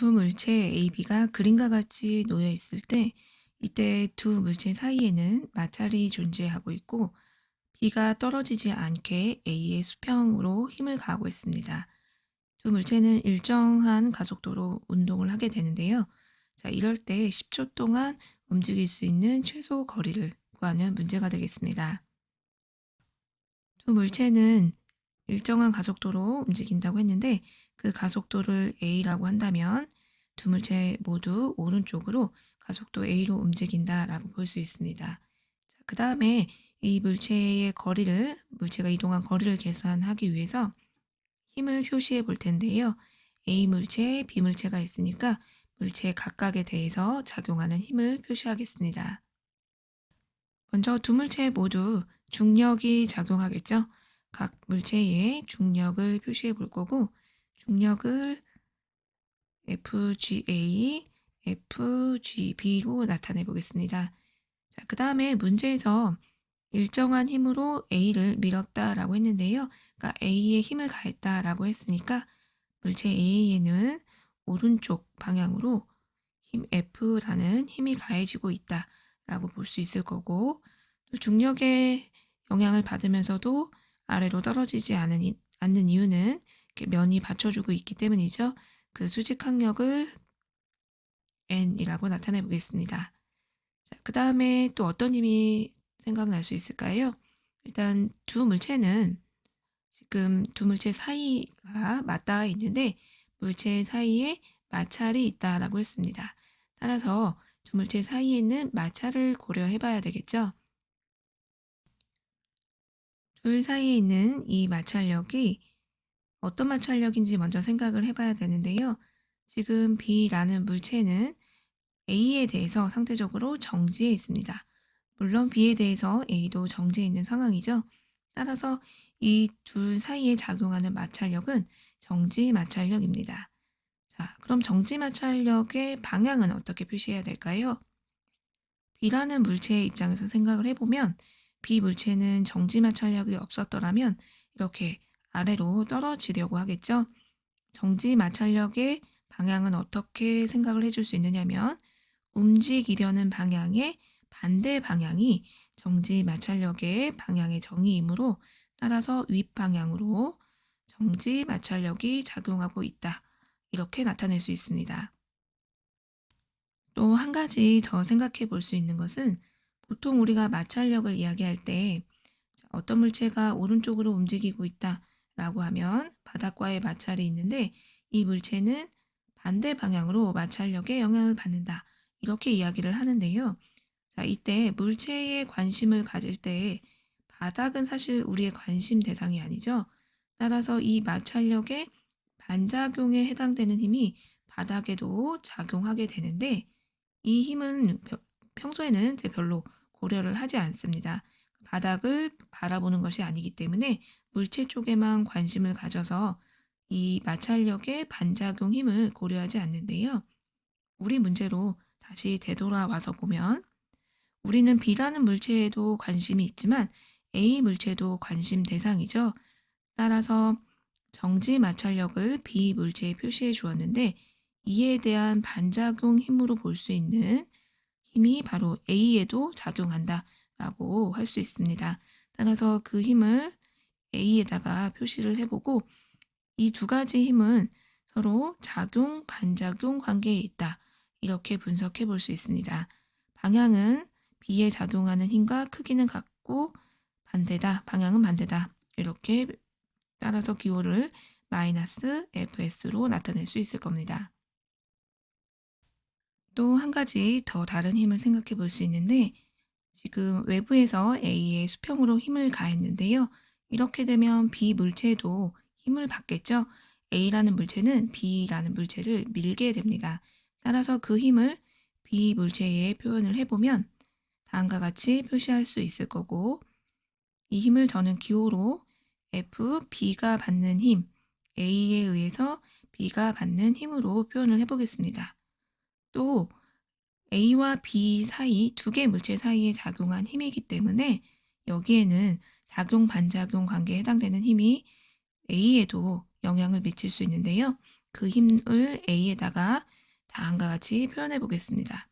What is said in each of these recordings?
두 물체 A, B가 그림과 같이 놓여 있을 때 이때 두 물체 사이에는 마찰이 존재하고 있고 B가 떨어지지 않게 A의 수평으로 힘을 가하고 있습니다. 두 물체는 일정한 가속도로 운동을 하게 되는데요. 자, 이럴 때 10초 동안 움직일 수 있는 최소 거리를 구하는 문제가 되겠습니다. 두 물체는 일정한 가속도로 움직인다고 했는데 그 가속도를 a라고 한다면 두 물체 모두 오른쪽으로 가속도 a로 움직인다라고 볼 수 있습니다. 그 다음에 이 물체의 거리를 물체가 이동한 거리를 계산하기 위해서 힘을 표시해 볼 텐데요. A 물체, B 물체가 있으니까 물체 각각에 대해서 작용하는 힘을 표시하겠습니다. 먼저 두 물체 모두 중력이 작용하겠죠. 각 물체의 중력을 표시해 볼 거고 중력을 FGA, FGB로 나타내 보겠습니다. 자, 그 다음에 문제에서 일정한 힘으로 A를 밀었다 라고 했는데요. 그러니까 A에 힘을 가했다 라고 했으니까 물체 A에는 오른쪽 방향으로 힘 F라는 힘이 가해지고 있다 라고 볼 수 있을 거고 또 중력의 영향을 받으면서도 아래로 떨어지지 않은, 이- 않는 이유는 면이 받쳐주고 있기 때문이죠. 그 수직 항력을 n이라고 나타내 보겠습니다. 자, 그 다음에 또 어떤 힘이 생각날 수 있을까요? 일단 두 물체는 지금 두 물체 사이가 맞닿아 있는데 물체 사이에 마찰이 있다라고 했습니다. 따라서 두 물체 사이에는 마찰을 고려해 봐야 되겠죠. 둘 사이에 있는 이 마찰력이 어떤 마찰력인지 먼저 생각을 해봐야 되는데요. 지금 B라는 물체는 A에 대해서 상대적으로 정지해 있습니다. 물론 B에 대해서 A도 정지해 있는 상황이죠. 따라서 이 둘 사이에 작용하는 마찰력은 정지 마찰력입니다. 자, 그럼 정지 마찰력의 방향은 어떻게 표시해야 될까요? B라는 물체의 입장에서 생각을 해보면 B 물체는 정지 마찰력이 없었더라면 이렇게 아래로 떨어지려고 하겠죠. 정지 마찰력의 방향은 어떻게 생각을 해줄 수 있느냐면 움직이려는 방향의 반대 방향이 정지 마찰력의 방향의 정의이므로 따라서 윗방향으로 정지 마찰력이 작용하고 있다. 이렇게 나타낼 수 있습니다. 또 한 가지 더 생각해 볼 수 있는 것은 보통 우리가 마찰력을 이야기할 때 자, 어떤 물체가 오른쪽으로 움직이고 있다 라고 하면 바닥과의 마찰이 있는데 이 물체는 반대 방향으로 마찰력에 영향을 받는다. 이렇게 이야기를 하는데요. 자, 이때 물체에 관심을 가질 때 바닥은 사실 우리의 관심 대상이 아니죠. 따라서 이 마찰력의 반작용에 해당되는 힘이 바닥에도 작용하게 되는데 이 힘은 벼- 평소에는 이제 별로 고려를 하지 않습니다. 바닥을 바라보는 것이 아니기 때문에 물체 쪽에만 관심을 가져서 이 마찰력의 반작용 힘을 고려하지 않는데요. 우리 문제로 다시 되돌아와서 보면 우리는 B라는 물체에도 관심이 있지만 A 물체도 관심 대상이죠. 따라서 정지 마찰력을 B 물체에 표시해 주었는데 이에 대한 반작용 힘으로 볼 수 있는 힘이 바로 A에도 작용한다 라고 할 수 있습니다. 따라서 그 힘을 A에다가 표시를 해보고 이 두 가지 힘은 서로 작용, 반작용 관계에 있다. 이렇게 분석해 볼 수 있습니다. 방향은 B에 작용하는 힘과 크기는 같고 반대다. 방향은 반대다. 이렇게 따라서 기호를 마이너스 FS로 나타낼 수 있을 겁니다. 또 한 가지 더 다른 힘을 생각해 볼 수 있는데 지금 외부에서 A의 수평으로 힘을 가했는데요. 이렇게 되면 B 물체도 힘을 받겠죠. A라는 물체는 B라는 물체를 밀게 됩니다. 따라서 그 힘을 B 물체에 표현을 해보면 다음과 같이 표시할 수 있을 거고 이 힘을 저는 기호로 F, B가 받는 힘, A에 의해서 B가 받는 힘으로 표현을 해보겠습니다. 또 A와 B 사이 두 개의 물체 사이에 작용한 힘이기 때문에 여기에는 작용 반작용 관계에 해당되는 힘이 A에도 영향을 미칠 수 있는데요. 그 힘을 A에다가 다음과 같이 표현해 보겠습니다.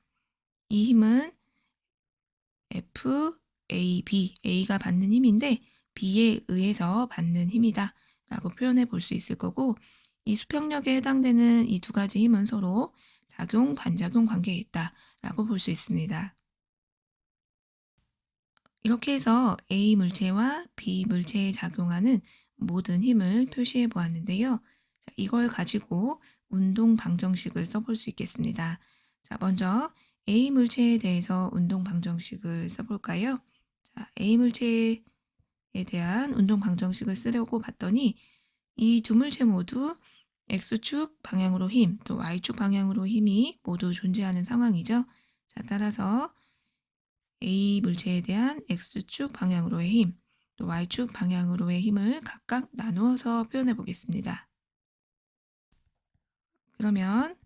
이 힘은 F, A, B, A가 받는 힘인데 B에 의해서 받는 힘이다 라고 표현해 볼 수 있을 거고 이 수평력에 해당되는 이 두 가지 힘은 서로 작용, 반작용 관계에 있다 라고 볼 수 있습니다. 이렇게 해서 A 물체와 B 물체에 작용하는 모든 힘을 표시해 보았는데요. 자, 이걸 가지고 운동 방정식을 써볼 수 있겠습니다. 자, 먼저 A 물체에 대해서 운동 방정식을 써볼까요? 자, A 물체에 대한 운동 방정식을 쓰려고 봤더니 이 두 물체 모두 X축 방향으로 힘, 또 Y축 방향으로 힘이 모두 존재하는 상황이죠. 자, 따라서 A 물체에 대한 X축 방향으로의 힘, 또 Y축 방향으로의 힘을 각각 나누어서 표현해 보겠습니다. 그러면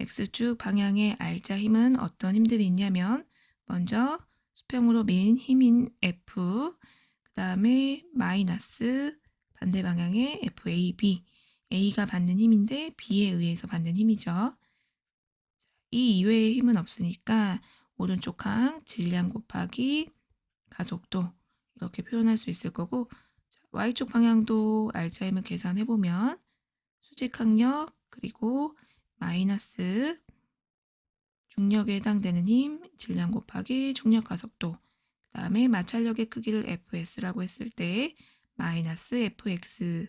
X축 방향의 R자 힘은 어떤 힘들이 있냐면 먼저 수평으로 민 힘인 F, 그 다음에 마이너스 반대 방향의 FAB, A가 받는 힘인데 B에 의해서 받는 힘이죠. 이 이외의 힘은 없으니까 오른쪽 항 질량 곱하기 가속도 이렇게 표현할 수 있을 거고 자, Y축 방향도 힘을 계산해 보면 수직 항력 그리고 마이너스 중력에 해당되는 힘 질량 곱하기 중력 가속도 그 다음에 마찰력의 크기를 fs라고 했을 때 마이너스 fx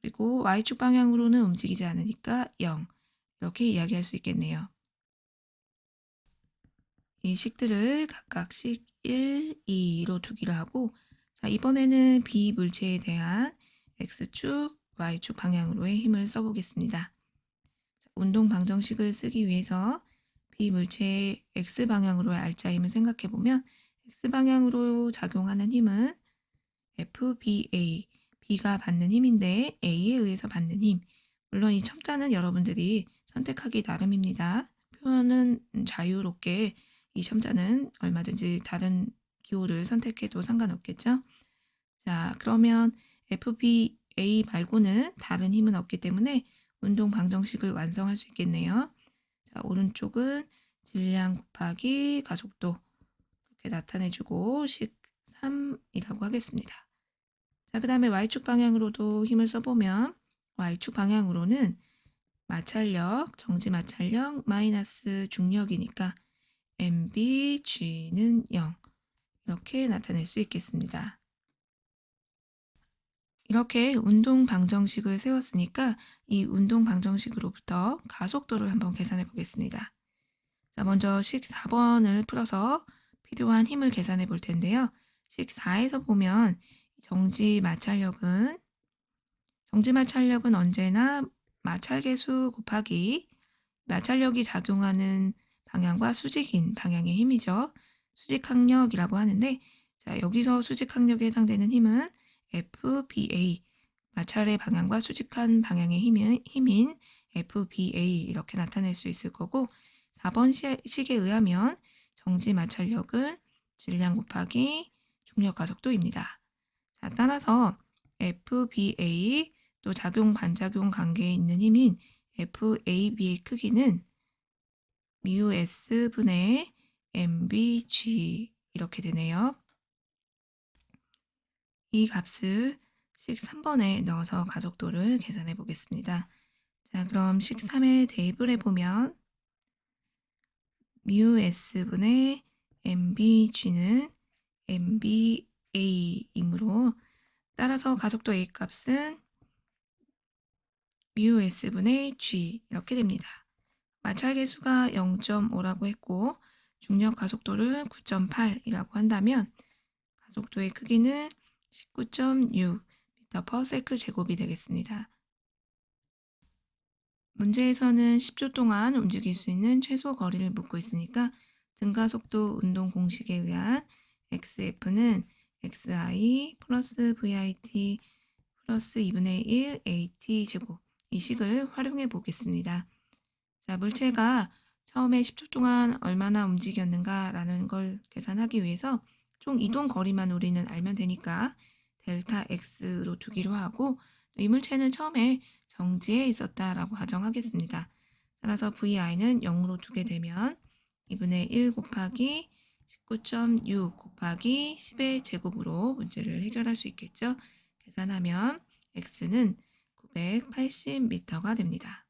그리고 y축 방향으로는 움직이지 않으니까 0 이렇게 이야기할 수 있겠네요. 이 식들을 각각씩 1, 2로 두기로 하고 자, 이번에는 B 물체에 대한 X축, Y축 방향으로의 힘을 써보겠습니다. 자, 운동 방정식을 쓰기 위해서 B 물체의 X 방향으로의 R자 힘을 생각해 보면 X 방향으로 작용하는 힘은 FBA, B가 받는 힘인데 A에 의해서 받는 힘. 물론 이 첨자는 여러분들이 선택하기 나름입니다. 표현은 자유롭게 이 첨자는 얼마든지 다른 기호를 선택해도 상관없겠죠. 자, 그러면 FBA 말고는 다른 힘은 없기 때문에 운동 방정식을 완성할 수 있겠네요. 자, 오른쪽은 질량 곱하기 가속도 이렇게 나타내주고 식 3이라고 하겠습니다. 자, 그 다음에 Y축 방향으로도 힘을 써보면 Y축 방향으로는 마찰력, 정지 마찰력, 마이너스 중력이니까 MBG는 0 이렇게 나타낼 수 있겠습니다. 이렇게 운동 방정식을 세웠으니까 이 운동 방정식으로부터 가속도를 한번 계산해 보겠습니다. 자, 먼저 식 4번을 풀어서 필요한 힘을 계산해 볼 텐데요. 식 4에서 보면 정지 마찰력은 정지 마찰력은 언제나 마찰계수 곱하기 마찰력이 작용하는 방향과 수직인 방향의 힘이죠. 수직 항력이라고 하는데 자, 여기서 수직 항력에 해당되는 힘은 FBA 마찰의 방향과 수직한 방향의 힘인, 힘인 FBA 이렇게 나타낼 수 있을 거고 4번 식에 의하면 정지 마찰력은 질량 곱하기 중력 가속도입니다. 자, 따라서 FBA 또 작용 반작용 관계에 있는 힘인 FAB의 크기는 mu s분의 mbg 이렇게 되네요. 이 값을 식 3번에 넣어서 가속도를 계산해 보겠습니다. 자, 그럼 식 3에 대입을 해보면 mu s분의 mbg는 mba이므로 따라서 가속도 A 값은 mu s분의 g 이렇게 됩니다. 마찰 계수가 0.5라고 했고 중력 가속도를 9.8이라고 한다면 가속도의 크기는 19.6 m/s 제곱이 되겠습니다. 문제에서는 10초 동안 움직일 수 있는 최소 거리를 묻고 있으니까 등가속도 운동 공식에 의한 xf는 xi 플러스 vit 플러스 2분의 1 at 제곱 이 식을 활용해 보겠습니다. 자, 물체가 처음에 10초 동안 얼마나 움직였는가라는 걸 계산하기 위해서 총 이동 거리만 우리는 알면 되니까 델타 x로 두기로 하고 이 물체는 처음에 정지해 있었다라고 가정하겠습니다. 따라서 VI는 0으로 두게 되면 2분의 1 곱하기 19.6 곱하기 10의 제곱으로 문제를 해결할 수 있겠죠. 계산하면 x는 980m가 됩니다.